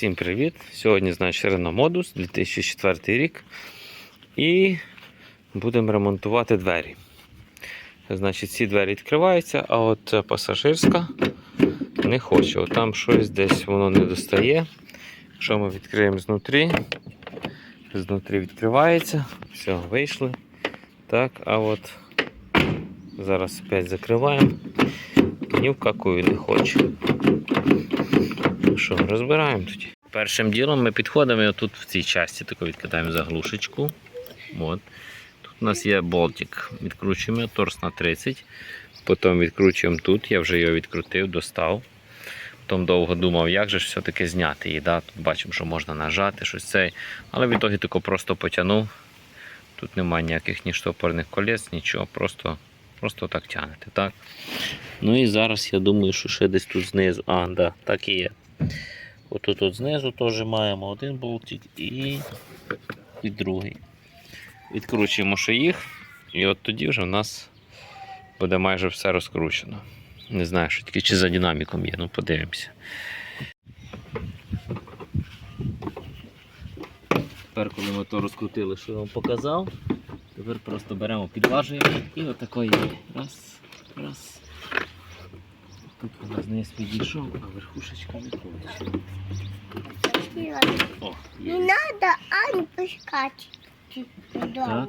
Всім привіт! Сьогодні, значить, Renault Modus 2004 рік. І будемо ремонтувати двері. Значить, ці двері відкриваються, а от пасажирська не хоче. От там щось десь воно не достає. Якщо ми відкриємо знутрі, знутрі відкривається. Все, вийшли. Так, а от зараз опять закриваємо. Ні в какую не хоче. Що, розбираємо тоді. Першим ділом ми підходимо і отут в цій часті тако відкидаємо заглушечку. От. Тут у нас є болтик. Відкручуємо торс на 30. Потім відкручуємо тут. Я вже його відкрутив, достав. Потім довго думав, як же ж все-таки зняти її. Да? Тут бачимо, що можна нажати щось цей. Але в ітогі тако просто потягнув. Тут немає ніяких ні штопорних колець, нічого, просто, просто так тягнете. Так? Ну і зараз я думаю, що ще десь тут знизу. А, да, так і є. Отут от знизу теж маємо один болтик і, і другий. Відкручуємо ще їх, і от тоді вже в нас буде майже все розкручено. Не знаю, що тільки чи за динаміком є, ну подивимося. Тепер, коли ми то розкрутили, що я вам показав, тепер просто беремо, підважуємо і отакої раз, раз. Тут у нас низ підійшов, а верхушечка не. О, Не є. надо Ань. Так.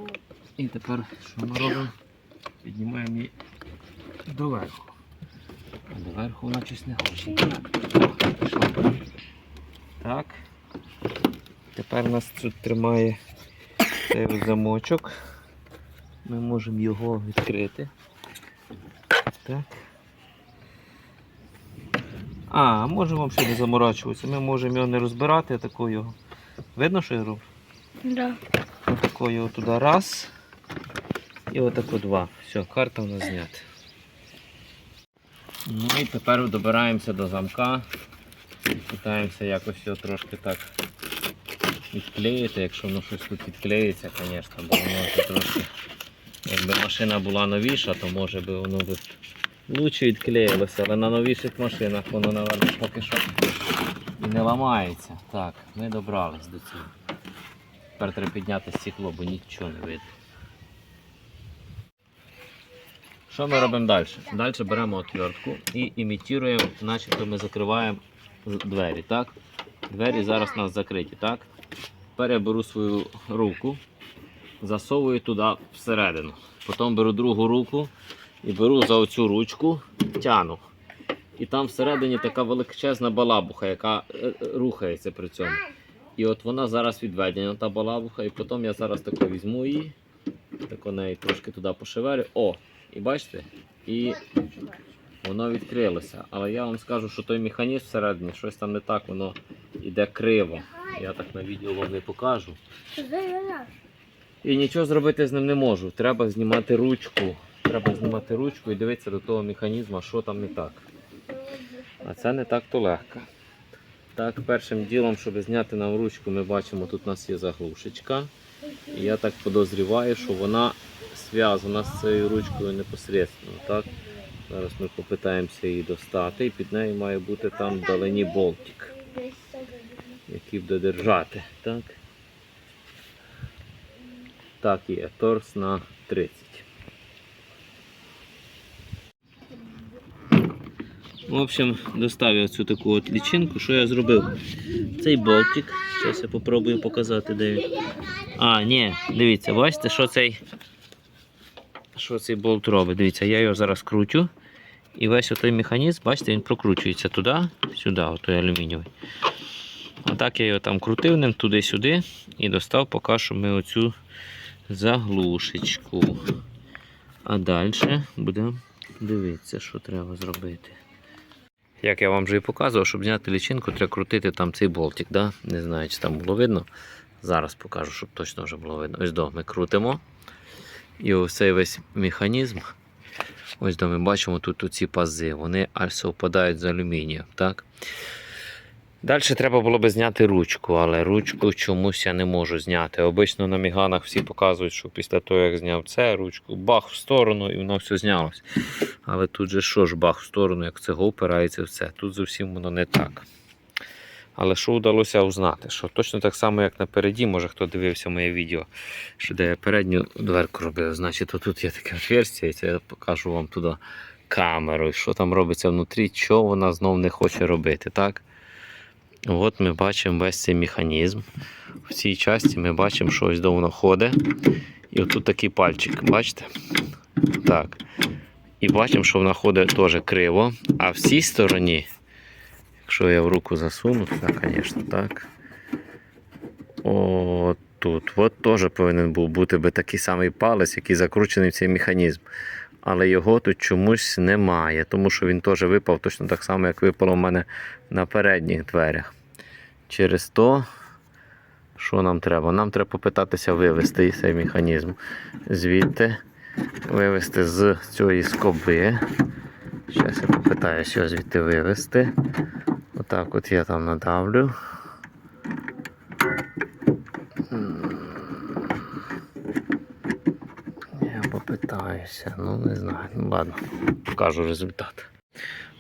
І тепер що ми робимо? Піднімаємо її доверху. А доверху вона щось не хоче. Так. Тепер нас тут тримає цей замочок. Ми можемо його відкрити. Так. А, можемо взагалі не заморачуватися. Ми можемо його не розбирати, а тако його. Видно, що я роблю? Да. Отакою туди раз. І отако два. Все, карта у нас знята. Ну і тепер добираємося до замка. Питаємося якось його трошки так відклеїти, якщо воно щось тут відклеїться, звісно, бо воно трошки. Якби машина була новіша, то може би воно би лучше відклеїлося, але на новіших машинах воно, напевно, поки що і не ламається. Так, ми добрались до цього. Тепер треба підняти стекло, бо нічого не видно. Що ми робимо далі? Далі беремо отвертку і імітуємо, начебто ми закриваємо двері. так? Двері зараз у нас закриті, так? Тепер я беру свою руку, засовую туди всередину. Потім беру другу руку і беру за оцю ручку, тяну. І там всередині така величезна балабуха, яка е, е, рухається при цьому. І от вона зараз відведена, та балабуха, і потім я зараз тако візьму її, тако неї трошки туди пошевелю. О! І бачите? І воно відкрилося. Але я вам скажу, що той механізм всередині, щось там не так, воно йде криво. Я так на відео вам не покажу. І нічого зробити з ним не можу. Треба знімати ручку. Треба знімати ручку і дивитися до того механізму, що там не так. А це не так то легко. Так, першим ділом, щоб зняти нам ручку, ми бачимо, тут у нас є заглушечка. І я так подозріваю, що вона зв'язана з цією ручкою непосередньо. Так? Зараз ми попитаємося її достати, і під нею має бути там вдалині болтик, який буде держати. Так, так є, торс на 30. В общем, доставив цю таку от лічинку. Що я зробив? Цей болтик. Зараз я попробую показати, де він. А, ні, дивіться, бачите, що цей, що цей болт робить. Дивіться, я його зараз кручу. І весь той механізм, бачите, він прокручується туди, сюди, отой алюмінієвий. Отак я його там крутив ним туди-сюди і достав поки що ми оцю заглушечку. А далі будемо дивитися, що треба зробити. Як я вам вже і показував, щоб зняти лічинку, треба крутити там цей болтик. Да? Не знаю, чи там було видно. Зараз покажу, щоб точно вже було видно. Ось до, ми крутимо. І ось цей весь механізм. Ось до, ми бачимо тут ці пази. Вони аж совпадають з алюмінієм. Так? Далі треба було би зняти ручку, але ручку чомусь я не можу зняти. Обично на міганах всі показують, що після того, як зняв це, ручку бах в сторону і воно все знялось. Але тут же що ж бах в сторону, як цього опирається в це. Тут зовсім воно не так. Але що вдалося узнати? Що точно так само, як напереді, може хто дивився моє відео, що де я передню дверку робив. Значить, тут є таке отверстя, і це я покажу вам туди камерою, що там робиться внутрі, що вона знов не хоче робити. так? От ми бачимо весь цей механізм. В цій часті ми бачимо, що ось до ходить. І отут такий пальчик, бачите? Так. І бачимо, що вона ходить теж криво. А в цій стороні, якщо я в руку засуну, так, звісно, так. О, тут. От теж повинен був бути би такий самий палець, який закручений в цей механізм. Але його тут чомусь немає, тому що він теж випав точно так само, як випало в мене на передніх дверях. Через то, що нам треба? Нам треба попитатися вивести цей механізм звідти, вивести з цієї скоби. Зараз я попитаюся його звідти вивести. Отак от я там надавлю. Я попитаюся, ну не знаю. Ну ладно, покажу результат.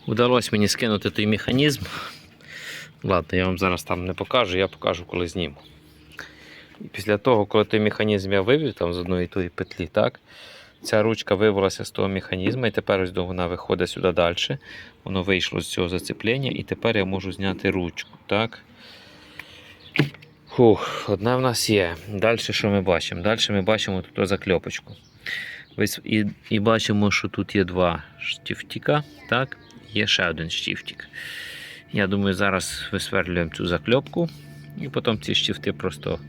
Удалось мені скинути той механізм. Ладно, я вам зараз там не покажу, я покажу, коли зніму. І після того, коли той механізм я вивів там з одної тої петлі, так, ця ручка вивелася з того механізму, і тепер ось вона виходить сюди далі. Воно вийшло з цього зацеплення, і тепер я можу зняти ручку. так. Фух, одна в нас є. Далі що ми бачимо? Далі ми бачимо тут закльопочку. Ось І, і бачимо, що тут є два штифтіка, так, є ще один штифтік. Я думаю, зараз висверлюємо цю закльопку, і потім ці штифти просто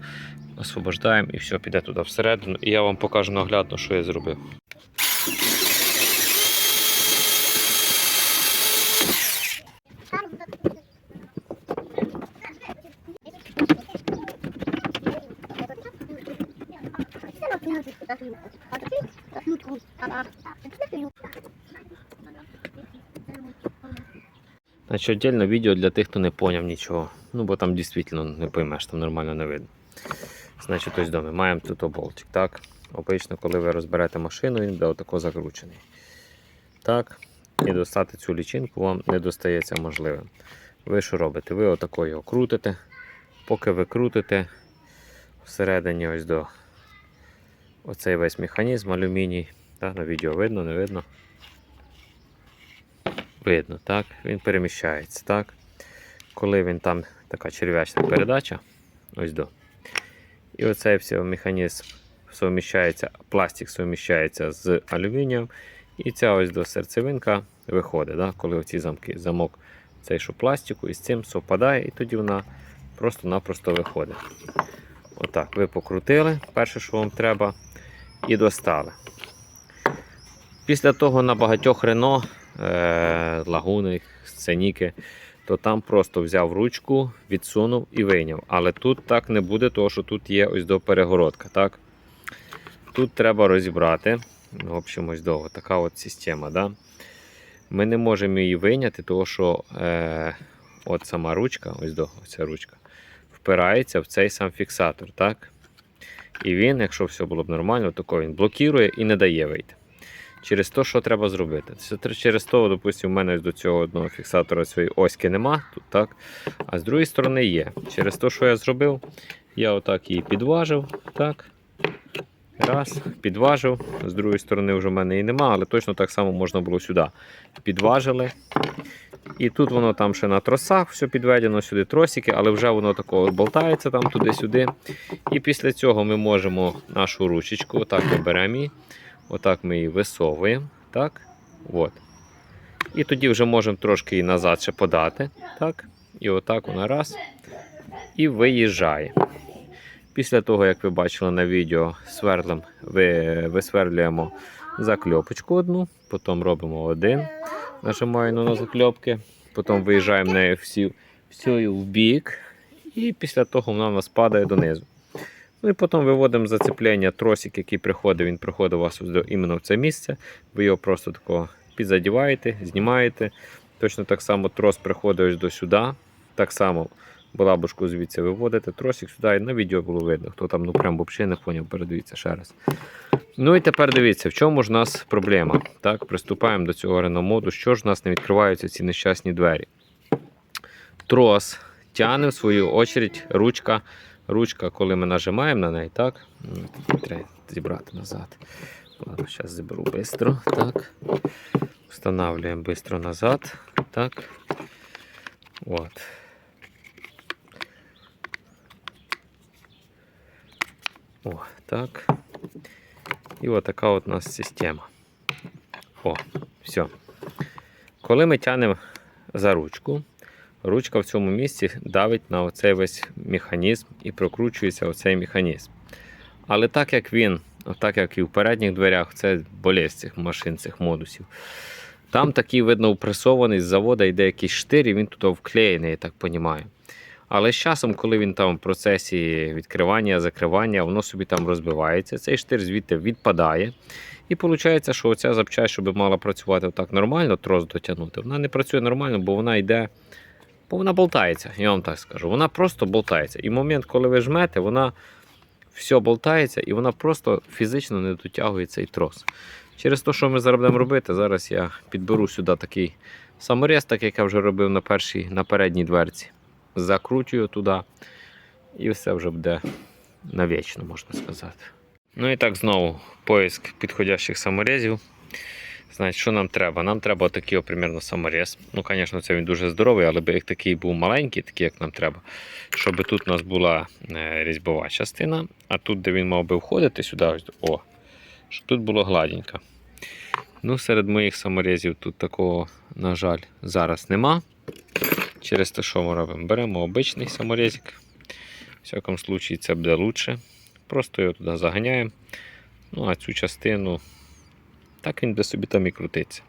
освобождаємо і все, піде туди всередину. І я вам покажу наглядно, що я зробив. Значить, отдельно відео для тих, хто не поняв нічого. Ну, бо там дійсно не поймеш, там нормально не видно. Значить, ось доми. Маємо тут болтик. Так. Обично, коли ви розберете машину, він буде отако закручений. Так. І достати цю лічинку вам не достається можливим. Ви що робите? Ви отако його крутите. Поки ви крутите, всередині ось до оцей весь механізм алюміній. Так, на відео видно, не видно. Видно, так? Він переміщається, так? Коли він там така черв'ячна передача, ось до. І оцей все механізм совміщається, пластик совміщається з алюмінієм. І ця ось до серцевинка виходить, да? коли оці замки, замок цей що пластику і з цим совпадає, і тоді вона просто-напросто виходить. Отак, ви покрутили, перше, що вам треба, і достали. Після того на багатьох Рено, лагуни, сценіки, то там просто взяв ручку, відсунув і вийняв. Але тут так не буде, тому що тут є ось до перегородка. Так? Тут треба розібрати. В общем, ось довго. Така от система. Да? Ми не можемо її вийняти, тому що е, от сама ручка, ось до, оця ручка, впирається в цей сам фіксатор. Так? І він, якщо все було б нормально, тако він блокує і не дає вийти. Через то, що треба зробити? Через то, допустимо, в мене до цього одного фіксатора цієї оськи нема, тут так. А з другої сторони є. Через те, що я зробив, я отак її підважив. Так. Раз, підважив. З другої сторони вже в мене її нема, але точно так само можна було сюди. Підважили. І тут воно там ще на тросах, все підведено, сюди тросики, але вже воно такого болтається там туди-сюди. І після цього ми можемо нашу ручечку, отак ми беремо її, отак ми її висовуємо. Так? От. І тоді вже можемо трошки її назад ще подати. Так? І отак вона раз. І виїжджає. Після того, як ви бачили на відео, сверлем ви, висверлюємо закльопочку одну, потім робимо один, нажимаємо на закльопки, потім виїжджаємо нею всі, всю в бік, і після того вона у нас падає донизу. Ну і потім виводимо зацеплення, тросик, який приходить, він приходить у вас іменно в це місце. Ви його просто тако підзадіваєте, знімаєте. Точно так само трос приходить до сюди. Так само балабушку звідси виводите, тросик сюди, і на відео було видно. Хто там ну прям взагалі не поняв, передивіться ще раз. Ну і тепер дивіться, в чому ж у нас проблема. Так, Приступаємо до цього реномоду. Що ж у нас не відкриваються ці нещасні двері? Трос тягне в свою очередь ручка. Ручка, коли ми нажимаємо на неї, так? Треба зібрати назад. Ладно, зараз заберу швидко. Так. Встановлюємо швидко назад. Так. От. О, так. І от така от у нас система. О, все. Коли ми тянемо за ручку, ручка в цьому місці давить на оцей весь механізм і прокручується оцей механізм. Але так як він, так як і в передніх дверях, це болезнь цих машин, цих модусів. Там такий, видно, упресований з заводу йде якийсь штир, і він тут вклеєний, я так розумію. Але з часом, коли він там в процесі відкривання, закривання, воно собі там розбивається, цей штир звідти відпадає. І виходить, що оця запчасть, щоб мала працювати так нормально, трос дотягнути, вона не працює нормально, бо вона йде, бо вона болтається, я вам так скажу. Вона просто болтається. І в момент, коли ви жмете, вона все болтається і вона просто фізично не дотягує цей трос. Через те, що ми зараз будемо робити, зараз я підберу сюди такий саморез, так як я вже робив на першій, на передній дверці. Закручую туди, і все вже буде навічно, можна сказати. Ну і так знову поиск підходящих саморезів. Значить, що нам треба? Нам треба отакий, о, примерно, саморез. Ну, звісно, це він дуже здоровий, але як такий був маленький, такий, як нам треба, щоб тут у нас була е, різьбова частина, а тут, де він мав би входити сюди, о, щоб тут було гладенько. Ну, серед моїх саморезів тут такого, на жаль, зараз нема. Через те, що ми робимо? Беремо обичний саморезик. В всякому случаї це буде краще. Просто його туди заганяємо. Ну, а цю частину так він буде собі там і крутиться.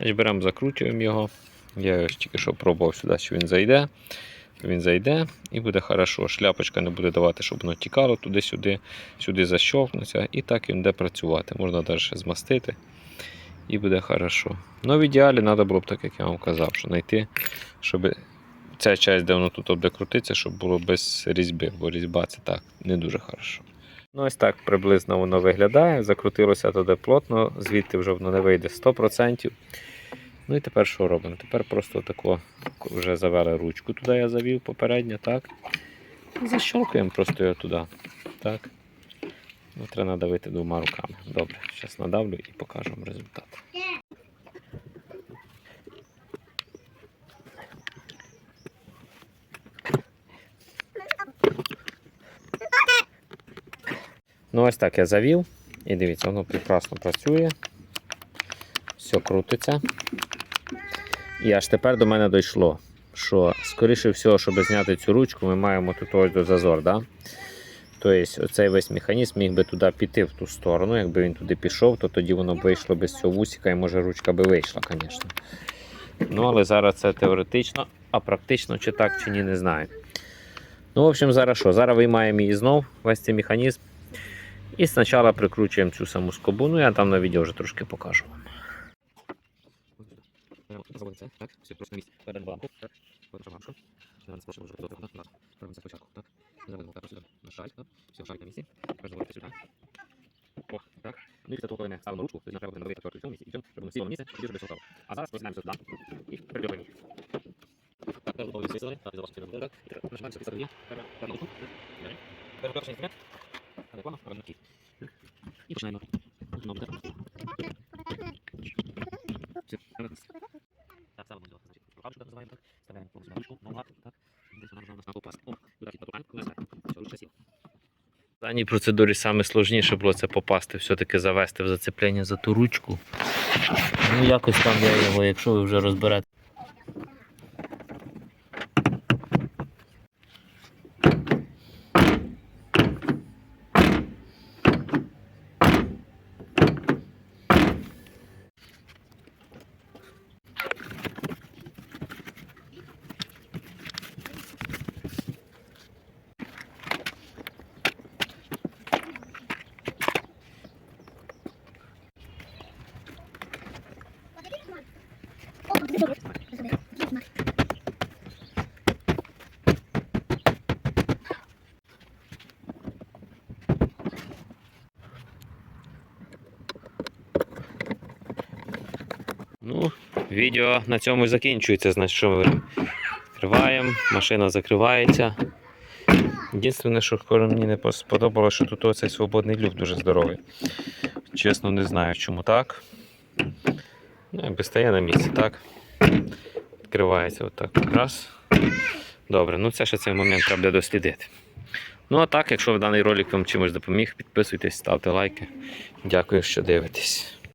Беремо, закручуємо його. Я його тільки що пробував сюди, що він зайде. Він зайде і буде хорошо. Шляпочка не буде давати, щоб воно тікало туди-сюди, сюди защовкнеться. І так він буде працювати. Можна навіть ще змастити. І буде хорошо. Ну, в ідеалі треба було б так, як я вам казав, що знайти, щоб ця часть, де воно тут буде крутитися, щоб було без різьби, бо різьба це так не дуже хорошо. Ну, ось так приблизно воно виглядає. Закрутилося туди плотно, звідти вже воно не вийде 100%. Ну і тепер що робимо? Тепер просто тако вже завели ручку, туди я завів попередньо, так? І защолкуємо просто його туди. Так. Ну, треба надавити двома руками. Добре, зараз надавлю і покажу результат. Ну, ось так я завів. І дивіться, воно прекрасно працює. Все крутиться. І аж тепер до мене дійшло, що, скоріше всього, щоб зняти цю ручку, ми маємо тут ось до зазор. Да? Тобто оцей весь механізм міг би туди піти в ту сторону. Якби він туди пішов, то тоді воно б вийшло без цього вусика і може ручка би вийшла, звісно. Ну, але зараз це теоретично, а практично чи так, чи ні, не знаю. Ну, в общем, зараз що? Зараз виймаємо її знов, весь цей механізм. І спочатку прикручуємо цю саму скобу, ну я там на відео вже трошки покажу вам. Так, все просто на місці. Передаємо так, потім лампу. Зараз спочатку вже готово, так, робимо спочатку, так. Заведемо так, сюди, на шаль, так, все, шаль на місці. Тепер заводите сюди. О, так. Ну і після того, коли ми ставимо ручку, тоді нам треба буде надавити отвертку в цьому місці, і все, щоб воно сіло на місце, тоді вже без. А зараз просинаємося туди і придьоргуємо її. Так, тепер готові з цієї сторони, так, і залишимо через так. І тепер нажимаємо після тоді, тепер на ручку. Тепер перший інструмент. Так, реклама, тепер на кіт. І починаємо. Знову так. Все, так, ставимо рукавичку так називаємо, так, ставляємо повністю на ручку, ногу, так, здесь она вже у нас на попасти. О, туди кіт потукаємо. Все, ручка сіла. В даній процедурі саме сложніше було це попасти, все-таки завести в зацеплення за ту ручку. Ну, якось там я його, якщо ви вже розберете. Ну, відео на цьому і закінчується. Значить, що ми Закриваємо, машина закривається. Єдине, що мені не сподобалося, що тут оцей свободний люк дуже здоровий. Чесно, не знаю, чому так. Ну, якби стає на місці, так. Відкривається отак. Раз. Добре, ну це ще цей момент треба дослідити. Ну а так, якщо даний ролик вам чимось допоміг, підписуйтесь, ставте лайки. Дякую, що дивитесь.